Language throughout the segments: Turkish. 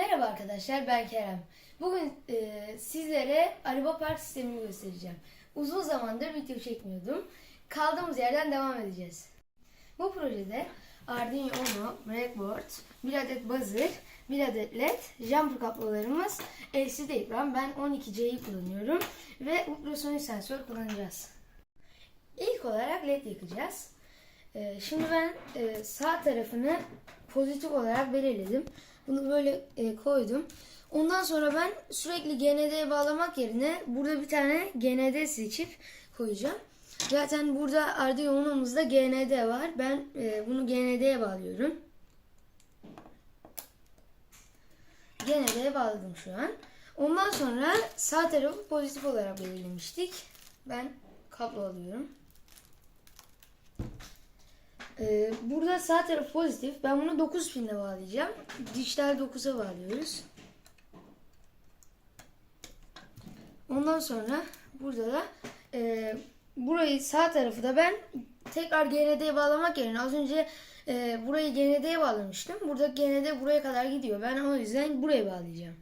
Merhaba arkadaşlar ben Kerem. Bugün e, sizlere araba park sistemini göstereceğim. Uzun zamandır video çekmiyordum. Kaldığımız yerden devam edeceğiz. Bu projede Arduino Uno, breadboard, bir adet buzzer, bir adet led, jumper kablolarımız, LCD ekran. Ben 12C'yi kullanıyorum ve ultrasonik sensör kullanacağız. İlk olarak led yakacağız. E, şimdi ben e, sağ tarafını pozitif olarak belirledim. Bunu böyle e, koydum. Ondan sonra ben sürekli GND'ye bağlamak yerine burada bir tane GND seçip koyacağım. Zaten burada Arduino'muzda GND var. Ben e, bunu GND'ye bağlıyorum. GND'ye bağladım şu an. Ondan sonra sağ tarafı pozitif olarak belirlemiştik. Ben kablo alıyorum. Ee, burada sağ taraf pozitif. Ben bunu 9 pinle bağlayacağım. Dijital 9'a bağlıyoruz. Ondan sonra burada da e, burayı sağ tarafı da ben tekrar GND'ye bağlamak yerine az önce e, burayı GND'ye bağlamıştım. Burada GND buraya kadar gidiyor. Ben o yüzden buraya bağlayacağım.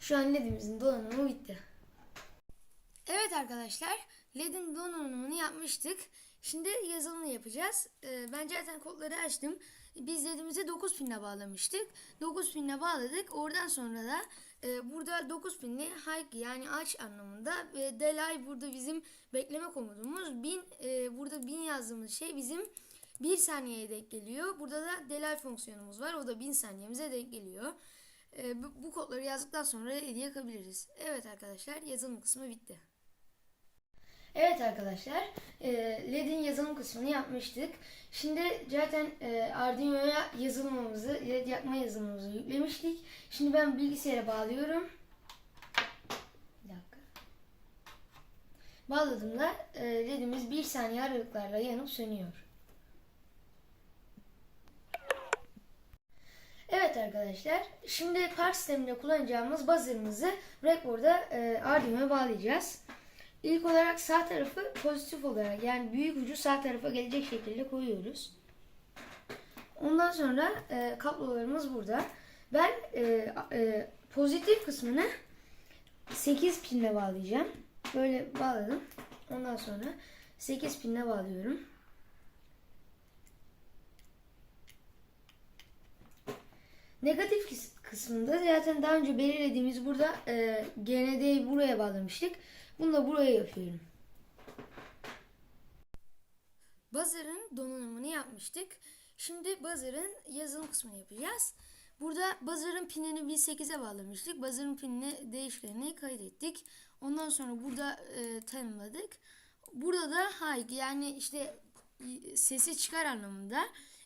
Şu an ledimizin donanımı bitti. Evet arkadaşlar LED'in donanımını yapmıştık. Şimdi yazılımını yapacağız. Ee, ben zaten kodları açtım. Biz LED'imizi 9 pinle bağlamıştık. 9 pinle bağladık. Oradan sonra da e, burada 9 pinli hike yani aç anlamında ve delay burada bizim bekleme komudumuz. 1000 e, burada 1000 yazdığımız şey bizim 1 saniyeye denk geliyor. Burada da delay fonksiyonumuz var. O da 1000 saniyemize denk geliyor. E, bu, kodları yazdıktan sonra yakabiliriz. Evet arkadaşlar yazılım kısmı bitti. Evet arkadaşlar e, LED'in yazılım kısmını yapmıştık. Şimdi zaten e, Arduino'ya yazılımımızı, LED yakma yazılımımızı yüklemiştik. Şimdi ben bilgisayara bağlıyorum. Bir dakika. Bağladığımda e, LED'imiz bir saniye aralıklarla yanıp sönüyor. Evet arkadaşlar, şimdi park sisteminde kullanacağımız buzzer'ımızı breadboard'a e, Arduino'ya bağlayacağız. İlk olarak sağ tarafı pozitif olarak yani büyük ucu sağ tarafa gelecek şekilde koyuyoruz. Ondan sonra e, kablolarımız burada. Ben e, e, pozitif kısmını 8 pinle bağlayacağım. Böyle bağladım. Ondan sonra 8 pinle bağlıyorum. Negatif kıs- kısmında zaten daha önce belirlediğimiz burada e, GND'yi buraya bağlamıştık. Bunu da buraya yapıyorum. Buzzer'ın donanımını yapmıştık. Şimdi Buzzer'ın yazılım kısmını yapacağız. Burada Buzzer'ın pinini biz 8'e bağlamıştık. Buzzer'ın pinini değişkenini kaydettik. Ondan sonra burada e, tanımladık. Burada da high yani işte sesi çıkar anlamında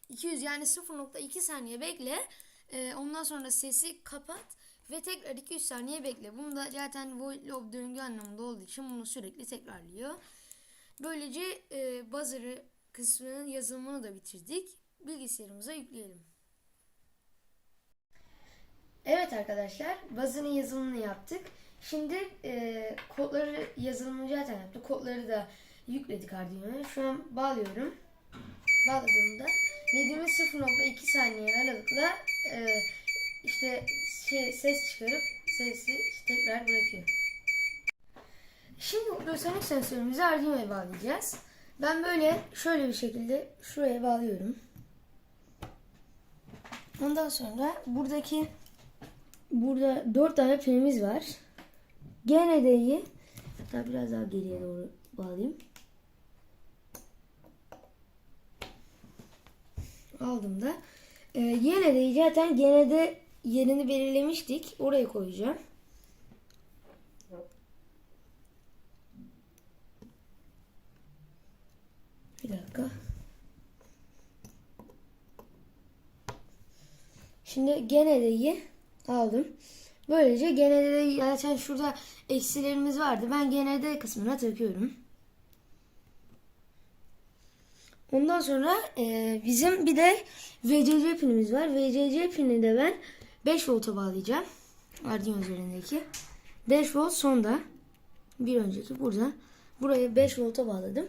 200 yani 0.2 saniye bekle. E, ondan sonra sesi kapat ve tekrar 200 saniye bekle. Bunu da zaten void loop döngü anlamında olduğu için bunu sürekli tekrarlıyor. Böylece e, buzzer'ı kısmının yazılımını da bitirdik. Bilgisayarımıza yükleyelim. Evet arkadaşlar, buzzer'ın yazılımını yaptık. Şimdi e, kodları yazılımını zaten yaptık. Kodları da yükledik Arduino'ya. Şu an bağlıyorum. Bağladığımda LED'imiz 0.2 saniye aralıkla e, işte şey, ses çıkarıp sesi tekrar bırakıyor. Şimdi ultrasonik sensörümüzü Arduino'ya bağlayacağız. Ben böyle şöyle bir şekilde şuraya bağlıyorum. Ondan sonra buradaki burada 4 tane pinimiz var. GND'yi hatta biraz daha geriye doğru bağlayayım. Aldım da. Ee, GND'yi zaten GND yerini belirlemiştik. Oraya koyacağım. Bir dakika. Şimdi GND'yi aldım. Böylece GND'yi zaten şurada eksilerimiz vardı. Ben GND kısmına takıyorum. Ondan sonra e, bizim bir de VCC pinimiz var. VCC pini de ben 5 volta bağlayacağım. Arduino üzerindeki. 5 volt sonda. Bir önceki burada. Buraya 5 volta bağladım.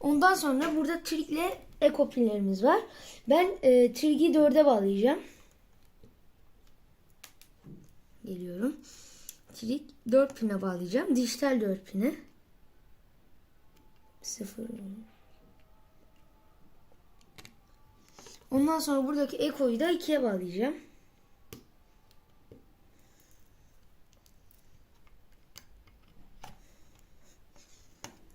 Ondan sonra burada trig ile eko pinlerimiz var. Ben e, trig'i 4'e bağlayacağım. geliyorum. Trik 4 pine bağlayacağım. Dijital 4 pine. 0 Ondan sonra buradaki ekoyu da 2'ye bağlayacağım.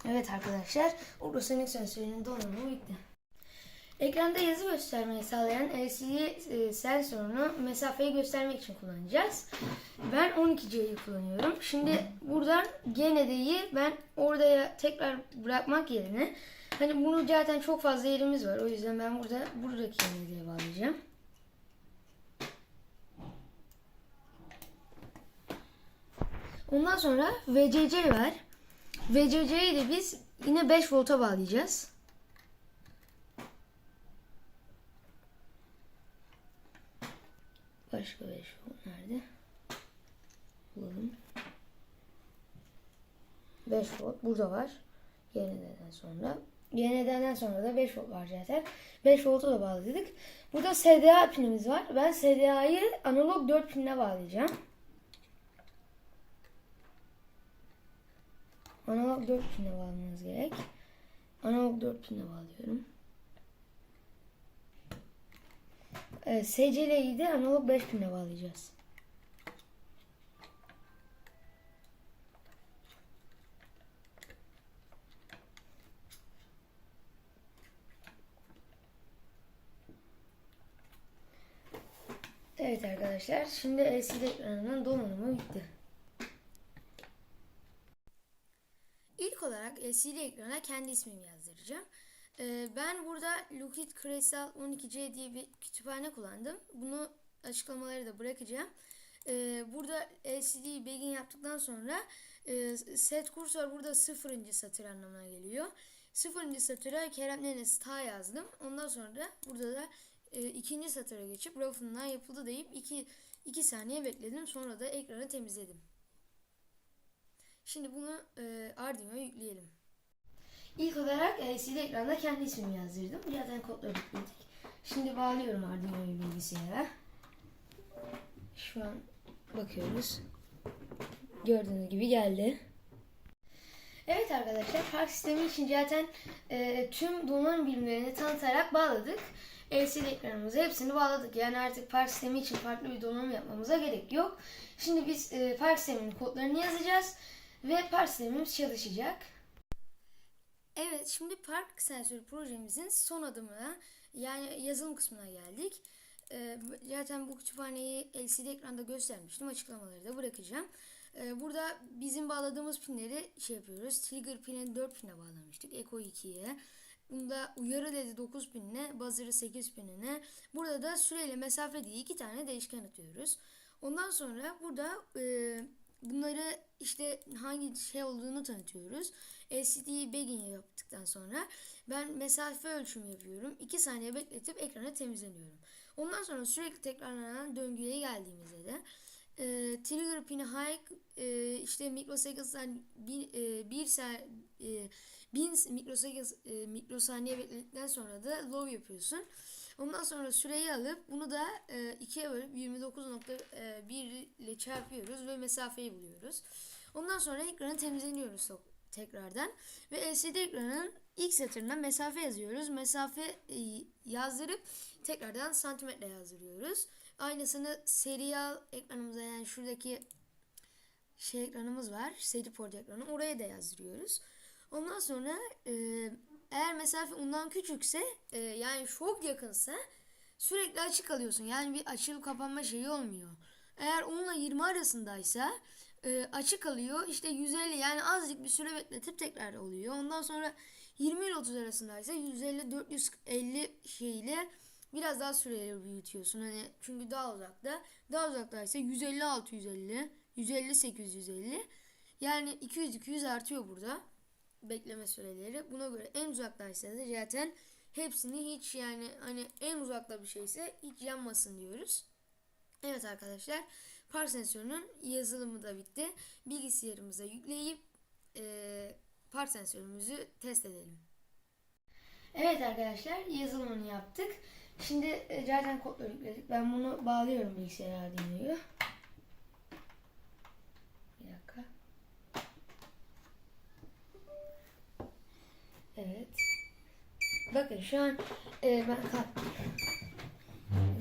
Evet arkadaşlar, ultrasonik sensörünün donanımı bitti. Ekranda yazı göstermeyi sağlayan LCD e, sensörünü mesafeyi göstermek için kullanacağız. Ben 12C'yi kullanıyorum. Şimdi buradan GND'yi ben oraya tekrar bırakmak yerine hani bunu zaten çok fazla yerimiz var. O yüzden ben burada buradaki GND'ye bağlayacağım. Ondan sonra VCC var. VCC'yi de biz yine 5 volta bağlayacağız. Başka 5 volt nerede? Bulalım. 5 volt burada var. GND'den sonra. GND'den sonra da 5 volt var zaten. 5 volta da bağladık. Burada SDA pinimiz var. Ben SDA'yı analog 4 pinine bağlayacağım. Analog 4 pine bağlamanız gerek. Analog 4 pine bağlıyorum. Evet, SCL'yi de analog 5 pine bağlayacağız. Evet arkadaşlar, şimdi LCD ekranının donanımı bitti. LCD ekrana kendi ismimi yazdıracağım. Ee, ben burada Lucid Crystal 12C diye bir kütüphane kullandım. Bunu açıklamaları da bırakacağım. Ee, burada LCD begin yaptıktan sonra e, set kursor burada sıfırıncı satır anlamına geliyor. Sıfırıncı satıra Kerem Nenes ta yazdım. Ondan sonra da burada da e, ikinci satıra geçip rafından yapıldı deyip iki, iki saniye bekledim. Sonra da ekranı temizledim. Şimdi bunu e, Arduino'ya yükleyelim. İlk olarak LCD ekranda kendi ismimi yazdırdım. Zaten kodları yükledik. Şimdi bağlıyorum Arduino'yu bilgisayara. Şu an bakıyoruz. Gördüğünüz gibi geldi. Evet arkadaşlar park sistemi için zaten e, tüm donanım birimlerini tanıtarak bağladık. LCD ekranımızı hepsini bağladık. Yani artık park sistemi için farklı bir donanım yapmamıza gerek yok. Şimdi biz e, park sisteminin kodlarını yazacağız ve park sistemimiz çalışacak. Evet şimdi park sensörü projemizin son adımına yani yazılım kısmına geldik. Ee, zaten bu kütüphaneyi LCD ekranda göstermiştim. Açıklamaları da bırakacağım. Ee, burada bizim bağladığımız pinleri şey yapıyoruz. Trigger pini 4 pine bağlamıştık. Echo 2'ye. Bunda uyarı ledi 9 pinine, buzzer'ı 8 pinine. Burada da süreyle mesafe diye iki tane değişken atıyoruz. Ondan sonra burada e, bunları işte hangi şey olduğunu tanıtıyoruz. LCD begin yaptıktan sonra ben mesafe ölçümü yapıyorum. 2 saniye bekletip ekranı temizleniyorum. Ondan sonra sürekli tekrarlanan döngüye geldiğimizde de e, trigger pini high e, işte mikroseconds'dan bir, e, bir ser, e, 1000 mikroseconds, e, mikrosaniye bekledikten sonra da low yapıyorsun. Ondan sonra süreyi alıp bunu da e, ikiye bölüp 29.1 ile çarpıyoruz ve mesafeyi buluyoruz. Ondan sonra ekranı temizleniyoruz tekrardan ve LCD ekranın ilk satırına mesafe yazıyoruz. Mesafe e, yazdırıp tekrardan santimetre yazdırıyoruz. Aynısını serial ekranımıza yani şuradaki şey ekranımız var. Seri port ekranı. Oraya da yazdırıyoruz. Ondan sonra e, eğer mesafe ondan küçükse e, yani çok yakınsa sürekli açık alıyorsun. Yani bir açılıp kapanma şeyi olmuyor. Eğer onunla 20 arasındaysa e, açık kalıyor. İşte 150 yani azıcık bir süre bekletip tekrar oluyor. Ondan sonra 20 ile 30 arasındaysa 150 450 şeyle biraz daha süreyi büyütüyorsun. Hani çünkü daha uzakta. Daha uzaktaysa 150 650, 150 850. Yani 200 200 artıyor burada bekleme süreleri. Buna göre en uzaktaysa da zaten hepsini hiç yani hani en uzakta bir şeyse hiç yanmasın diyoruz. Evet arkadaşlar park sensörünün yazılımı da bitti. Bilgisayarımıza yükleyip e, park sensörümüzü test edelim. Evet arkadaşlar yazılımını yaptık. Şimdi e, zaten kodları yükledik. Ben bunu bağlıyorum bilgisayara Arduino'yu. Bakın şu an e, ben kalktım.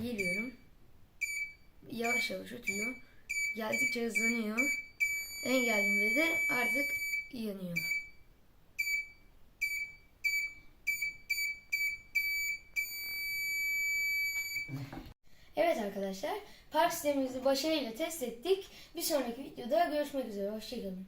Geliyorum. Yavaş yavaş ötüyor. Geldikçe hızlanıyor. En geldiğimde de artık yanıyor. Evet arkadaşlar, park sistemimizi başarıyla test ettik. Bir sonraki videoda görüşmek üzere. Hoşçakalın.